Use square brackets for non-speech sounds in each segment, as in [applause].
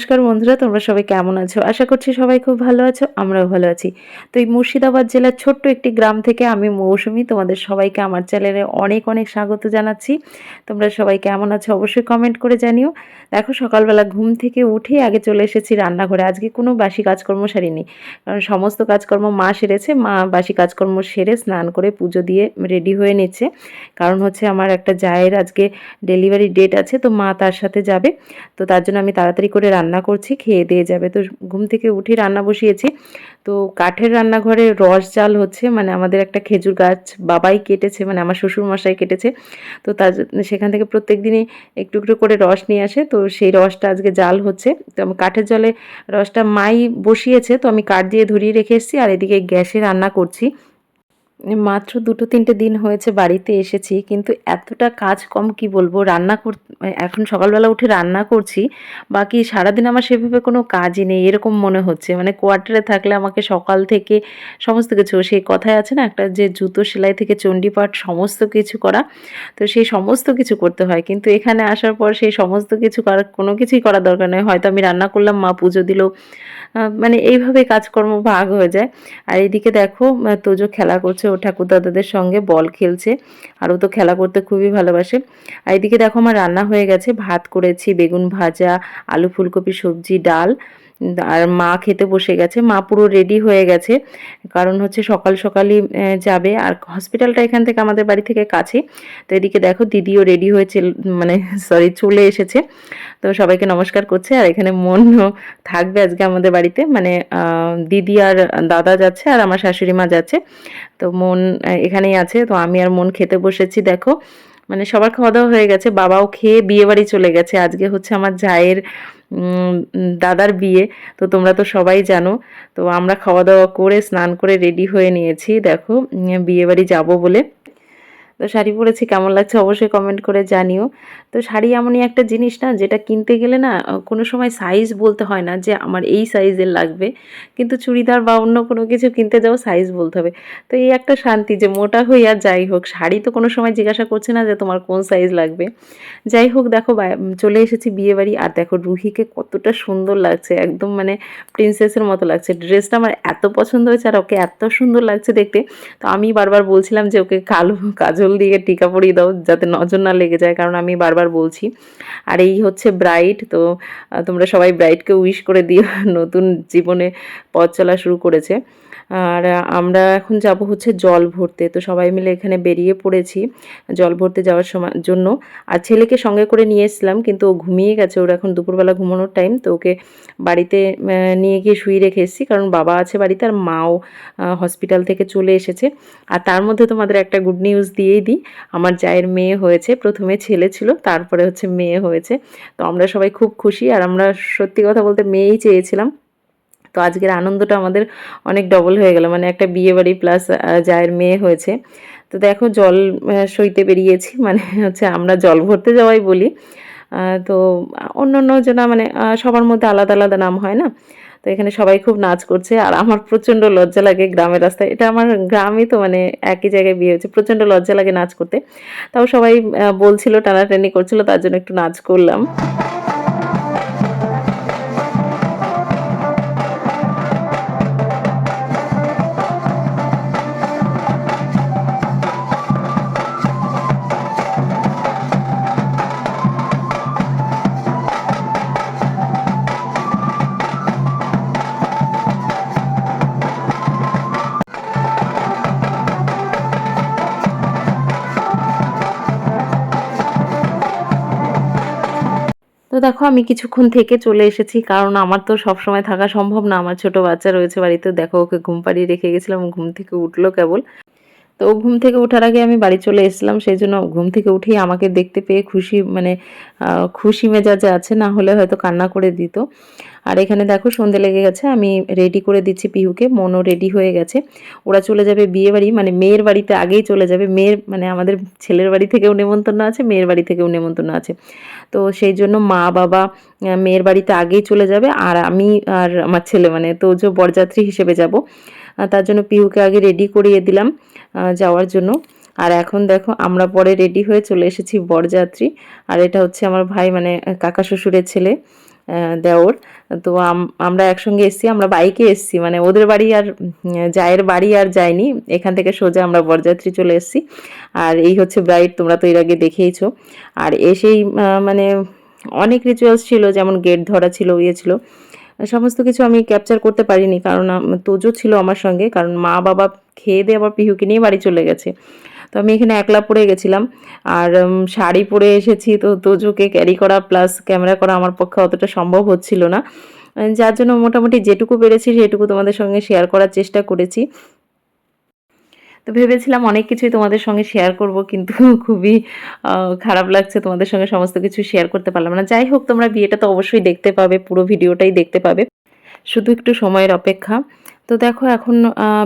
নমস্কার বন্ধুরা, তোমরা সবাই কেমন আছো? আশা করছি সবাই খুব ভালো আছো, আমরাও ভালো আছি। তো এই মুর্শিদাবাদ জেলার ছোট্ট একটি গ্রাম থেকে আমি মৌসুমি, তোমাদের সবাইকে আমার চ্যানেলে অনেক অনেক স্বাগত জানাচ্ছি। তোমরা সবাই কেমন আছো অবশ্যই কমেন্ট করে জানিও। দেখো, সকালবেলা ঘুম থেকে উঠে আগে চলে এসেছি রান্নাঘরে। আজকে কোনো বাসি কাজকর্ম সারিনি, কারণ সমস্ত কাজকর্ম মা সেরেছে, মা বাসি কাজকর্ম সেরে স্নান করে পুজো দিয়ে রেডি হয়ে নিচ্ছে। কারণ হচ্ছে আমার একটা জায়ের আজকে ডেলিভারি ডেট আছে, তো মা তার সাথে যাবে। তো তার জন্য আমি তাড়াতাড়ি করে রান্না করছি, খেয়ে দিয়ে যাবে। তো ঘুম থেকে উঠে রান্না বসিয়েছি। তো কাঠের রান্নাঘরে রস জাল হচ্ছে মানে আমাদের একটা খেজুর গাছ বাবাই কেটেছে মানে আমার শ্বশুর মশাই কেটেছে। তো তার সেখান থেকে প্রত্যেক দিনই একটু একটু করে রস নিয়ে আসে। তো সেই রসটা আজকে জাল হচ্ছে। তো আমি কাঠের জলে রসটা মাই বসিয়েছে, তো আমি কাঠ দিয়ে ধরিয়ে রেখে এসেছি, আর এদিকে গ্যাসে রান্না করছি। মাত্র দুটো তিনটে দিন হয়েছে বাড়িতে এসেছি, কিন্তু এতটা কাজ কম কি বলব? রান্না কর এখন সকালবেলা উঠে রান্না করছি, বাকি সারাদিন আমার সেভাবে কোনো কাজই নেই, এরকম মনে হচ্ছে। মানে কোয়ার্টারে থাকলে আমাকে সকাল থেকে সমস্ত কিছু, সেই কথায় আছে না একটা যে জুতো সেলাই থেকে চণ্ডীপাঠ সমস্ত কিছু করা, তো সেই সমস্ত কিছু করতে হয়। কিন্তু এখানে আসার পর সেই সমস্ত কিছু করার কোনো কিছুই করার দরকার নেই। হয়তো আমি রান্না করলাম, মা পুজো দিল মানে এইভাবে কাজকর্ম ভাগ হয়ে যায়। আর এদিকে দেখো তোজো খেলা করছে ও ঠাকুর দাদাদের সঙ্গে বল খেলছে আর ও তো খেলা করতে খুবই ভালোবাসে। আর এদিকে দেখো আমার রান্না হয়ে গেছে। ভাত করেছি, বেগুন ভাজা, আলু ফুলকপি, সবজি, ডাল। আর মা খেতে বসে গেছে। মা পুরো রেডি হয়ে গেছে। কারণ হচ্ছে সকাল সকালই যাবে। আর হসপিটালটা এখান থেকে আমাদের বাড়ি থেকে কাছে। তো এদিকে দেখো দিদিও রেডি হয়েছে মানে সরি চলে এসেছে। তো সবাইকে নমস্কার করছে। আর এখানে মনও থাকবে আজকে আমাদের বাড়িতে। মানে দিদি আর দাদা যাচ্ছে আর আমার শাশুড়ি মা যাচ্ছে। তো মন এখানেই আছে। তো আমি আর মন খেতে বসেছি, দেখো। মানে সবার খাওয়া দাওয়া হয়ে গেছে, বাবাও খেয়ে বিয়ে বাড়ি চলে গেছে। আজকে হচ্ছে আমার জায়ের দাদার বিয়ে, তো তোমরা তো সবাই জানো। তো আমরা খাওয়া দাওয়া করে, স্নান করে রেডি হয়ে নিয়েছি। দেখো বিয়ে বাড়ি যাব বলে। তো শাড়ি পরেছি, কেমন লাগছে অবশ্যই কমেন্ট করে জানিও। তো শাড়ি এমনই একটা জিনিস না, যেটা কিনতে গেলে না কোনো সময় সাইজ বলতে হয় না যে আমার এই সাইজের লাগবে। কিন্তু চুড়িদার বা অন্য কোনো কিছু কিনতে যাও সাইজ বলতে হবে। তো এই একটা শান্তি যে মোটা হই আর যাই হোক, শাড়ি তো কোনো সময় জিজ্ঞাসা করছে না যে তোমার কোন সাইজ লাগবে। যাই হোক, দেখো চলে এসেছি বিয়ে বাড়ি, আর দেখো রুহিকে কতটা সুন্দর লাগছে, একদম মানে প্রিন্সেসের মতো লাগছে। ড্রেসটা আমার এত পছন্দ হয়েছে, আর ওকে এত সুন্দর লাগছে দেখতে। তো আমি বারবার বলছিলাম যে ওকে কালো কাজল দিয়ে টিকা পরিয়ে দাও, যাতে নজর না লেগে যায়, কারণ আমি বারবার বলছি। আর এই হচ্ছে ব্রাইট, তো তোমরা সবাই ব্রাইটকে উইশ করে দিও, নতুন জীবনে পথ চলা শুরু করেছে। আর আমরা এখন যাব হচ্ছে জল ভরতে। তো সবাই মিলে এখানে বেরিয়ে পড়েছি জল ভরতে যাওয়ার সময়, জন্য। আর ছেলেকে সঙ্গে করে নিয়ে এসেছিলাম, কিন্তু ও ঘুমিয়ে গেছে। ওর এখন দুপুরবেলা ঘুমানোর টাইম তো ওকে বাড়িতে নিয়ে গিয়ে শুয়ে রেখে এসেছি। কারণ বাবা আছে বাড়িতে আর মাও হসপিটাল থেকে চলে এসেছে। আর তার মধ্যে তোমাদের একটা গুড নিউজ দিয়েই দিই। আমার জায়ের মেয়ে হয়েছে, প্রথমে ছেলে ছিল, তারপরে হচ্ছে মেয়ে হয়েছে। তো আমরা সবাই খুব খুশি। আর আমরা সত্যি কথা বলতে মেয়েই চেয়েছিলাম। তো আজকের আনন্দটা আমাদের অনেক ডবল হয়ে গেল। মানে একটা বিয়ে বাড়ি প্লাস জায়ের মেয়ে হয়েছে। তো দেখো জল সইতে বেরিয়েছি। মানে হচ্ছে আমরা জল ভরতে যাওয়াই বলি। তো অন্য অন্য জনা মানে সবার মধ্যে আলাদা আলাদা নাম হয় না? তো এখানে সবাই খুব নাচ করছে। আর আমার প্রচণ্ড লজ্জা লাগে গ্রামের রাস্তায়। এটা আমার গ্রামে তো মানে একই জায়গায় বিয়ে হয়েছে। প্রচণ্ড লজ্জা লাগে নাচ করতে। তাও সবাই বলছিল, টানাটানি করছিল, তার জন্য একটু নাচ করলাম। দেখো, আমি কিছুক্ষণ থেকে চলে এসেছি, কারণ আমার তো সব সময় থাকা সম্ভব না। আমার ছোট বাচ্চা রয়েছে বাড়িতে, দেখো, ওকে ঘুম পাড়িয়ে রেখে গেছিলাম, ঘুম থেকে উঠল কেবল। তো ঘুম থেকে ওঠার আগে আমি বাড়ি চলে এসলাম সেই জন্য ঘুম থেকে উঠেই আমাকে দেখতে পেয়ে খুশি মানে খুশি মেজাজে আছে, না হলে হয়তো কান্না করে দিত। আর এখানে দেখো সন্ধে লেগে গেছে, আমি রেডি করে দিচ্ছি পিহুকে, মনও রেডি হয়ে গেছে। ওরা চলে যাবে বিয়ে বাড়ি মানে মেয়ের বাড়িতে আগেই চলে যাবে, মেয়ের মানে আমাদের ছেলের বাড়ি থেকেও নেমন্তন্ন আছে, মেয়ের বাড়ি থেকেও নেমন্তন্ন আছে। তো সেই জন্য মা, বাবা মেয়ের বাড়িতে আগেই চলে যাবে, আর আমি আর আমার ছেলে মানে তো যে বরযাত্রী হিসেবে যাব। তার জন্য পিউকে আগে রেডি করিয়ে দিলাম যাওয়ার জন্য। আর এখন দেখো, আমরা পরে রেডি হয়ে চলে এসেছি বরযাত্রী। আর এটা হচ্ছে আমার ভাই মানে কাকা শ্বশুরের ছেলে দেওর। তো আমরা একসঙ্গে এসেছি, আমরা বাইকে এসেছি। মানে ওদের বাড়ি আর জায়ের বাড়ি আর যাইনি এখান থেকে সোজা আমরা বরযাত্রী চলে এসেছি। আর এই হচ্ছে ব্রাইড তোমরা তো এর আগে দেখেইছো। আর এসেই মানে অনেক রিচুয়ালস ছিল, যেমন গেট ধরা ছিল ইয়ে ছিল। সমস্ত কিছু আমি ক্যাপচার করতে পারিনি, কারণ তোজো ছিল আমার সঙ্গে, কারণ মা বাবা খেয়ে দিয়ে আবার পিহুকে নিয়ে বাড়ি চলে গেছে। তো আমি এখানে একলা পড়ে গেছিলাম, আর শাড়ি পরে এসেছি, তো তোজোকে ক্যারি করা প্লাস ক্যামেরা করা আমার পক্ষে অতটা সম্ভব হচ্ছিল না। যার জন্য মোটামুটি যেটুকু পেরেছি, সেটুকু তোমাদের সঙ্গে শেয়ার করার চেষ্টা করেছি। তো ভেবেছিলাম অনেক কিছুই তোমাদের সঙ্গে শেয়ার করব, কিন্তু [laughs] খুবই খারাপ লাগছে তোমাদের সঙ্গে সমস্ত কিছু শেয়ার করতে পারলাম না। যাই হোক, তোমরা বিয়েটা তো অবশ্যই দেখতে পাবে, পুরো ভিডিওটাই দেখতে পাবে। শুধু একটু সময়ের অপেক্ষা। তো দেখো এখন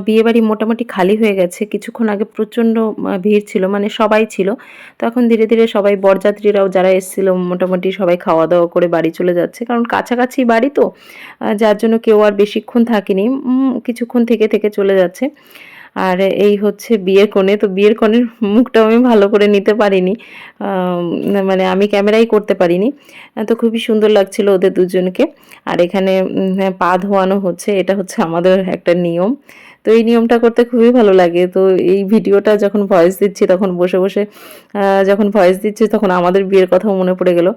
বিয়েবাড়ি মোটামুটি খালি হয়ে গেছে। কিছুক্ষণ আগে প্রচণ্ড ভিড় ছিল মানে সবাই ছিল। তো এখন ধীরে ধীরে সবাই বরযাত্রীরাও যারা এসেছিল, মোটামুটি সবাই খাওয়া দাওয়া করে বাড়ি চলে যাচ্ছে। কারণ কাছাকাছি বাড়ি তো যার জন্য কেউ আর বেশিক্ষণ থাকেনি। কিছুক্ষণ থেকে থেকে চলে যাচ্ছে। আর এই হচ্ছে বিয়ের কোণে তো বিয়ের কোণের মুখটাও আমি ভালো করে নিতে পারিনি। মানে আমি ক্যামেরাই করতে পারিনি। তো খুবই সুন্দর লাগছিল ওদের দুজনকে। আর এখানে হ্যাঁ, পা ধোয়ানো হচ্ছে। এটা হচ্ছে আমাদের একটা নিয়ম। তো এই নিয়মটা করতে খুবই ভালো লাগে। তো এই ভিডিওটা যখন ভয়েস দিচ্ছি তখন বসে বসে যখন ভয়েস দিচ্ছি তখন আমাদের বিয়ের কথাও মনে পড়ে গেল।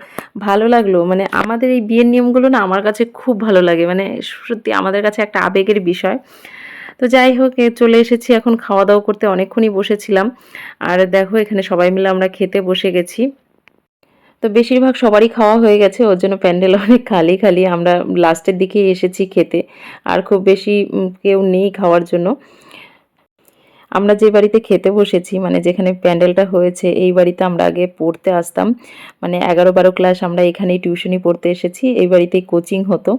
ভালো লাগল। মানে আমাদের এই বিয়ের নিয়মগুলো না আমার কাছে খুব ভালো লাগে। মানে সত্যি আমাদের কাছে একটা আবেগের বিষয়। তো যাই হোক চলে এসেছি এখন খাওয়া দাওয়া করতে। অনেকক্ষণই বসেছিলাম। আর দেখো, এখানে সবাই মিলে আমরা খেতে বসে গেছি। তো বেশিরভাগ সবারই খাওয়া হয়ে গেছে, ওর জন্য প্যান্ডেল অনেক খালি খালি। আমরা লাস্টের দিকেই এসেছি খেতে। আর খুব বেশি কেউ নেই খাওয়ার জন্য। আমরা যে বাড়িতে খেতে বসেছি মানে যেখানে প্যান্ডেলটা হয়েছে, এই বাড়িতে আমরা আগে পড়তে আসতাম। মানে এগারো বারো ক্লাস আমরা এখানেই টিউশনি পড়তে এসেছি, এই বাড়িতেই কোচিং হতো।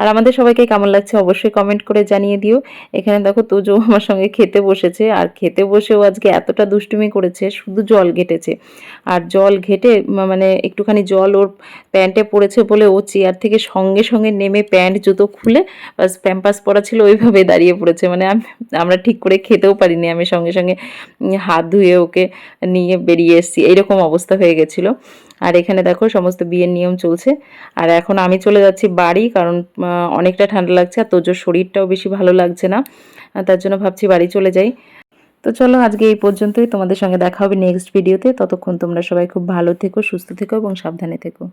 আর আমাদের সবাইকে কেমন লাগছে অবশ্যই কমেন্ট করে জানিয়ে দিও। এখানে দেখো তোজো আমার সঙ্গে খেতে বসেছে, আর খেতে বসেও আজকে এতটা দুষ্টুমি করেছে, শুধু জল ঘেটেছে। আর জল ঘেটে মানে একটুখানি জল ওর প্যান্টে পড়েছে বলে ও চেয়ার থেকে সঙ্গে সঙ্গে নেমে প্যান্ট জুতো খুলে বাস প্যাম্পাস পরা ছিল ওইভাবে দাঁড়িয়ে পড়েছে। মানে আমরা ঠিক করে খেতেও পারিনি। আমি সঙ্গে সঙ্গে হাত ধুয়ে ওকে নিয়ে বেরিয়ে এসেছি। এইরকম অবস্থা হয়ে গেছিল। আর এখানে দেখো সমস্ত বিয়ের নিয়ম চলছে। আর এখন আমি চলে যাচ্ছি বাড়ি কারণ অনেকটা ঠান্ডা লাগছে আর তোজোর শরীরটাও বেশি ভালো লাগছে না তার জন্য ভাবছি বাড়ি চলে যাই। তো চলো আজকে এই পর্যন্তই। তোমাদের সঙ্গে দেখা হবে নেক্সট ভিডিওতে ততক্ষণ তোমরা সবাই খুব ভালো থেকো, সুস্থ থেকো এবং সাবধানে থেকো।